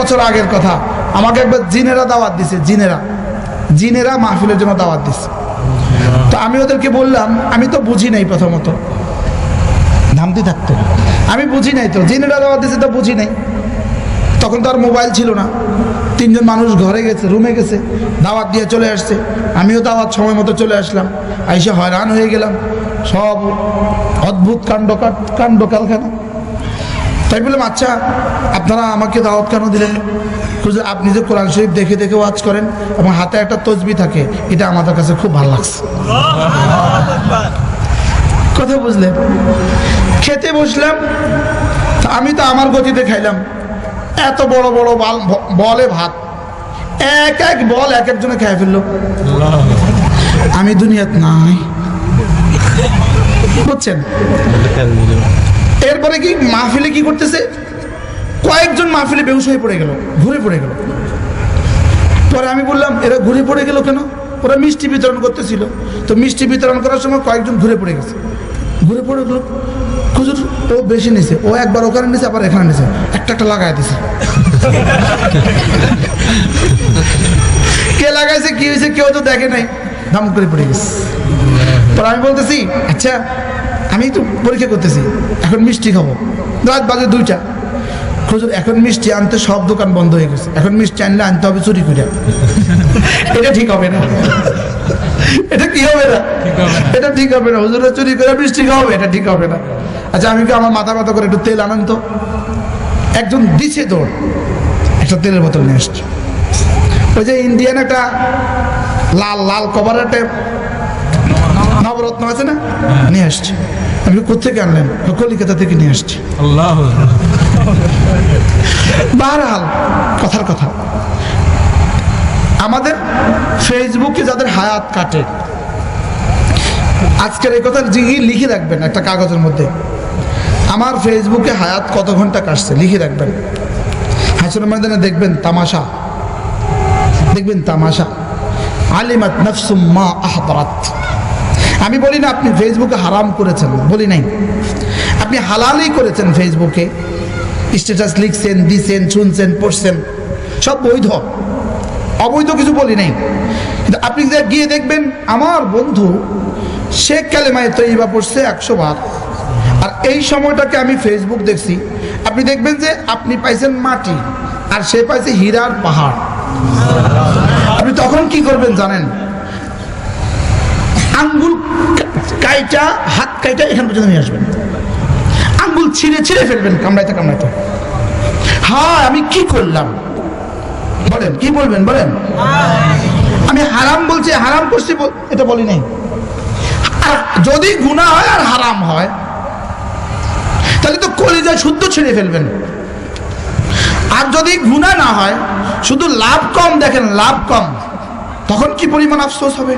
বছর আগের কথা। আমাকে একবার জিনেরা দাওয়াত দিছে, জিনেরা। জিনেরা মাহফিলের জন্য দাওয়াত দিছে। তো আমি ওদেরকে বললাম, আমি তো বুঝি নাই প্রথমত। নামতে থাকতো। আমি বুঝি নাই তো, জিনেরা দাওয়াত দিছে তো বুঝি নাই। তখন তো আর মোবাইল ছিল না। তিনজন মানুষ ঘরে গেছে, রুমে গেছে, দাওয়াত দিয়ে চলে আসছে। আমিও দাওয়াত সময় মতো চলে আসলাম। আইসে হয়রান হয়ে গেলাম। সব অদ্ভুত কাণ্ড কাণ্ড কারখানা। তাই বললাম আচ্ছা আপনারা আমাকে দাওয়াত কেন দিলেন? আপনি যে কোরআন শরীফ দেখে দেখে ওয়াজ করেন এবং হাতে একটা তসবি থাকে, এটা আমাদের কাছে খুব ভালো লাগছে। কথা বুঝলেন? খেতে বসলাম আমি তো আমার গতিতে খাইলাম। এত বড় বড় বাল, বলে ভাত। এক এক বল এক একজনে খেয়ে ফেলল। আমি দুনিয়াত নাই। বুঝছেন? এরপরে কি মাহফিলে কি করতেছে? কয়েকজন মাহফিলে বেহুশ হয়ে পড়ে গেল, ঘুরে পড়ে গেল। পরে আমি বললাম, এরা ঘুরে পড়ে গেল কেন? ওরা মিষ্টি বিতরণ করতেছিল। তো মিষ্টি বিতরণ করার সময় কয়েকজন ঘুরে পড়ে গেছে। ঘুরে পড়ে গেল। খুচুর ও বেশি নিছে, ও একবার ওখানে নিছে, আবার এখানে নিছে, একটা একটা লাগাই দিছে। কে লাগাইছে, কি হয়েছে কেউ তো দেখে নাই। দাম করে পড়ে গেছে। পরে আমি বলতেছি আচ্ছা আমি তো পরীক্ষা করতেছি এখন মিষ্টি খাব। রাত বাজে দুইটা। খুচুর এখন মিষ্টি আনতে সব দোকান বন্ধ হয়ে গেছে। এখন মিষ্টি আনলে আনতে হবে চুরি করে এটা ঠিক হবে না। এটা কি হবে না? এটা ঠিক হবে না। হুজুরে চুরি করে মিষ্টি খাওয়াবে এটা ঠিক হবে না। আচ্ছা আমি কি আমার মাথা ব্যথা করে একটু তেল আনান তো? একজন দিছে দৌড়। একটা তেলের বোতল নিয়ে এসছে ওই যে ইন্ডিয়ান একটা লাল লাল কভারের একটা নবরত্ন আছে না? নিয়ে আসছে। আমি কোথেকে আনলেন? কলিকাতা থেকে নিয়ে আসছি। আল্লাহ বারহাল কথার কথা। আমাদের ফেসবুকে যাদের হায়াত কাটে আজকের এই কথা লিখে রাখবেন একটা কাগজের মধ্যে। আমার ফেসবুকে হায়াত কত ঘণ্টা কাটছে লিখে রাখবেন। হাসির ময়দানে দেখবেন তামাশা। দেখবেন তামাশা। আলিমাত নফসুম মা আহবরাত আমি বলি না আপনি ফেসবুকে হারাম করেছেন, বলি নাই। আপনি হালালই করেছেন ফেসবুকে স্ট্যাটাস লিখছেন, দিছেন, শুনছেন, পড়ছেন, সব বৈধ। অবৈধ কিছু বলি নাই। কিন্তু আপনি গিয়ে দেখবেন, আমার বন্ধু শেখ কালেমায় তৈবা পড়ছে একশো বার। আর এই সময়টাকে আমি ফেসবুক দেখছি। আপনি দেখবেন যে আপনি পাইছেন মাটি, আর সে পাইছে হীরার পাহাড়। আপনি তখন কি করবেন জানেন? আঙ্গুল কাইটা, হাত কাইটা এখান পর্যন্ত নিয়ে আসবেন। আঙ্গুল ছিঁড়ে ছিঁড়ে ফেলবেন, কামড়াইতে কামড়াইতে। হ্যাঁ আমি কি করলাম? বলেন, কি বলবেন, বলেন? আমি হারাম বলছি, হারাম করছি এটা বলি নাই। আর যদি গুণা হয় আর হারাম হয়, তাহলে তো কলিজা শুদ্ধ ছেড়ে ফেলবেন। আর যদি গুণা না হয়, শুধু লাভ কম দেখেন, লাভ কম, তখন কি পরিমাণ আফসোস হবে?